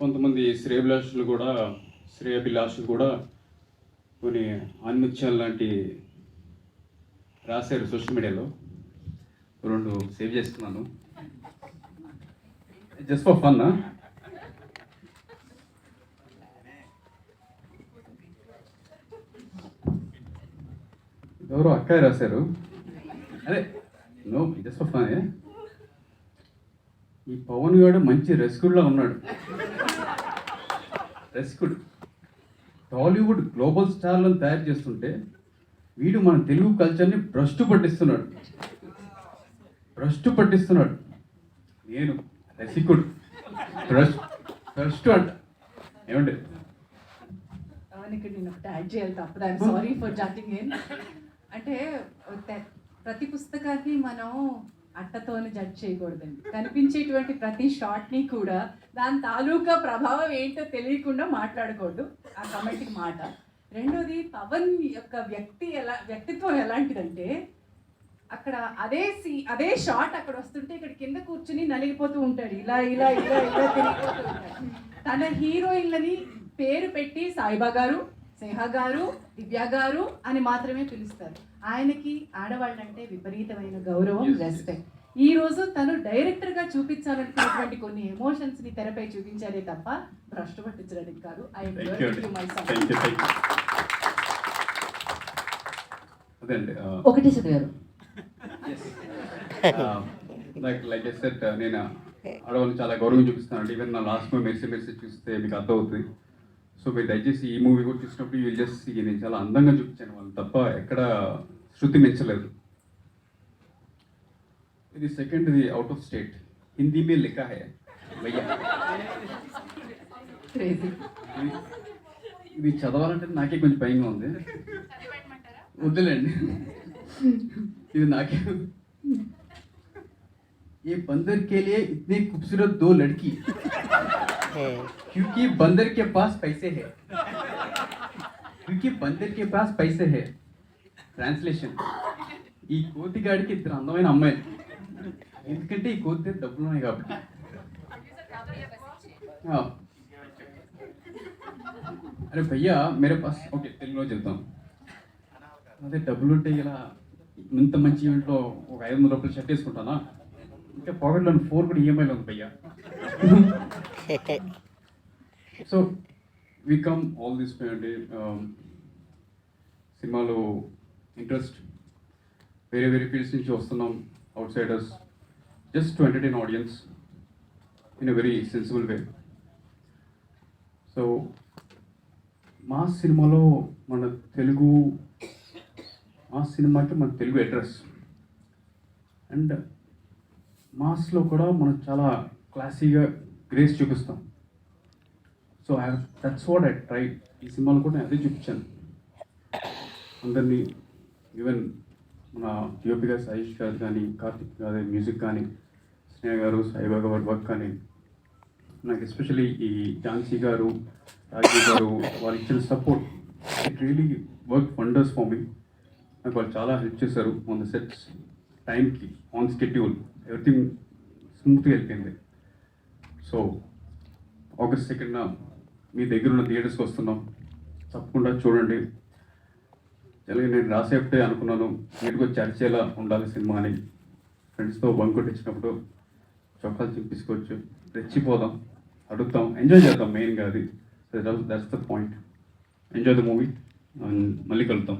కొంతమంది శ్రేయభిలాషులు కూడా శ్రేయభిలాషులు కూడా కొన్ని ఆన్ముత్యాలు లాంటి రాశారు సోషల్ మీడియాలో. రెండు సేవ్ చేస్తున్నాను. జస్ట్ ఫర్ ఫన్ ఎవరో అక్కాయ రాశారు. అదే నో జస్ట్ ఫర్ ఫన్ ఈ పవన్ గారు మంచి రసికుడిలా ఉన్నాడు. రసికుడు టాలీవుడ్ గ్లోబల్ స్టార్లను తయారు చేస్తుంటే వీడు మన తెలుగు కల్చర్ని భ్రష్టు పట్టిస్తున్నాడు. భ్రష్టు పట్టిస్తున్నాడు. నేను రసికుడు భ్రష్ భ్రష్టు అంట. ఏమండి? ఇక్కడ నేను ఒకటి యాడ్ చేయాలి తప్పదు. ఐఎమ్ సారీ ఫర్ ఇన్ అంటే ప్రతి పుస్తకాన్ని మనం అట్టతోని జడ్జ్ చేయకూడదండి. కనిపించేటువంటి ప్రతి షాట్ని కూడా దాని తాలూకా ప్రభావం ఏంటో తెలియకుండా మాట్లాడకూడదు. ఆ కమెంట్కి మాట. రెండోది పవన్ యొక్క వ్యక్తి ఎలా వ్యక్తిత్వం ఎలాంటిదంటే అక్కడ అదే సీ అదే షాట్ అక్కడ వస్తుంటే ఇక్కడ కింద కూర్చుని నలిగిపోతూ ఉంటాడు. ఇలా ఇలా ఇలా ఇలా తిరిగిపోతూ ఉంటాడు. తన హీరోయిన్లని పేరు పెట్టి సాయిబా గారు స్నేహ గారు దివ్య గారు అని మాత్రమే పిలుస్తారు. ఆయనకి ఆడవాళ్ళంటే విపరీతమైన గౌరవం. రెస్పెక్ట్ ఈ రోజు తను డైరెక్టర్గా చూపించాలనుకున్నటువంటి కొన్ని ఎమోషన్స్ని తెరపై చూపించారే తప్ప భ్రష్టు పట్టించడానికి కాదు. ఒకటి చదివారు. లైక్ లైక్ సెట్ నేను ఆడవాళ్ళని చాలా గౌరవం చూపిస్తాను ఈవెన్ నా లాస్ట్ మూవీ మెర్సీ మెర్సీ చూస్తే మీకు అర్థమవుతుంది. సో మీరు దయచేసి ఈ మూవీ కూడా చూసినప్పుడు యూ జస్ట్ నేను చాలా అందంగా చూపించాను వాళ్ళు తప్ప ఎక్కడ శృతి మెచ్చలేదు ఇది సెకండ్ ఇది out of state Hindi May లిఖా high భయ్యా క్రేజీ ఇది- ఇది చదవాలంటే నాకే కొంచెం భయంగా ఉంది వద్దులేండి ఇది నాకే ये बंदर के लिए इतनी खूबसूरत दो लड़की क्योंकि बंदर के पास पैसे है क्योंकि बंदर के पास पैसे है ట్రాన్స్లేషన్ ఈ కోతిగాడికి ఇద్దరు అందమైన అమ్మాయిలు ఎందుకంటే ఈ కోతి దగ్గర డబ్బులు ఉన్నాయి కాబట్టి ఆ. అరే భయ్యా మేరే పాస్ ఓకే తెలుగులో చెప్తాం అదే డబ్బులు ఉంటే ఇలా ఇంత మంచి ఈవెంట్లో ఒక ఐదు వందల రూపాయలు షర్ట్ వేసుకుంటానా ఇంకా పాకెట్లో ఫోర్ కూడా ఈఎంఐలో ఉంది భయ్యా So we come all this అంటే సినిమాలో ఇంట్రెస్ట్ వేరే వేరే ఫీల్డ్స్ నుంచి వస్తున్నాం outsiders just to entertain audience in a very sensible way so మా సినిమాలో మన తెలుగు మా సినిమాకి మన తెలుగు అడ్రస్ అండ్ మాస్లో కూడా మనం చాలా క్లాసీగా గ్రేస్ చూపిస్తాం. So I that's what I try ఈ సినిమాలో కూడా నేను అదే చూపించాను. అందరినీ ఈవెన్ మన యోపి గారు సహేష్ గారు కానీ కార్తిక్ గారి మ్యూజిక్ కానీ స్నేహ గారు సాయిబాబా గారి వర్క్ కానీ నాకు ఎస్పెషలీ ఈ ఝాన్సీ గారు రాజీవ్ గారు వాళ్ళు ఇచ్చిన support it really work wonders for me నాకు వాళ్ళు చాలా హెల్ప్ చేశారు ఆన్ ద సెట్స్ టైంకి ఆన్ స్కెడ్యూల్ ఎవ్రీథింగ్ స్మూత్గా వెళ్ళిపోయింది సో ఆగస్ట్ సెకండ్న మీ దగ్గర ఉన్న థియేటర్స్కి వస్తున్నాం. తప్పకుండా చూడండి. అలాగే నేను రాసేపటే అనుకున్నాను నీటికి చర్చేలా ఉండాలి సినిమా అని. ఫ్రెండ్స్తో బంకొట్టించినప్పుడు చొక్కాలు చూపించుకోవచ్చు రెచ్చిపోదాం అడుగుతాం ఎంజాయ్ చేద్దాం మెయిన్గా అది. That's the point enjoy the movie మళ్ళీ కలుద్దాం.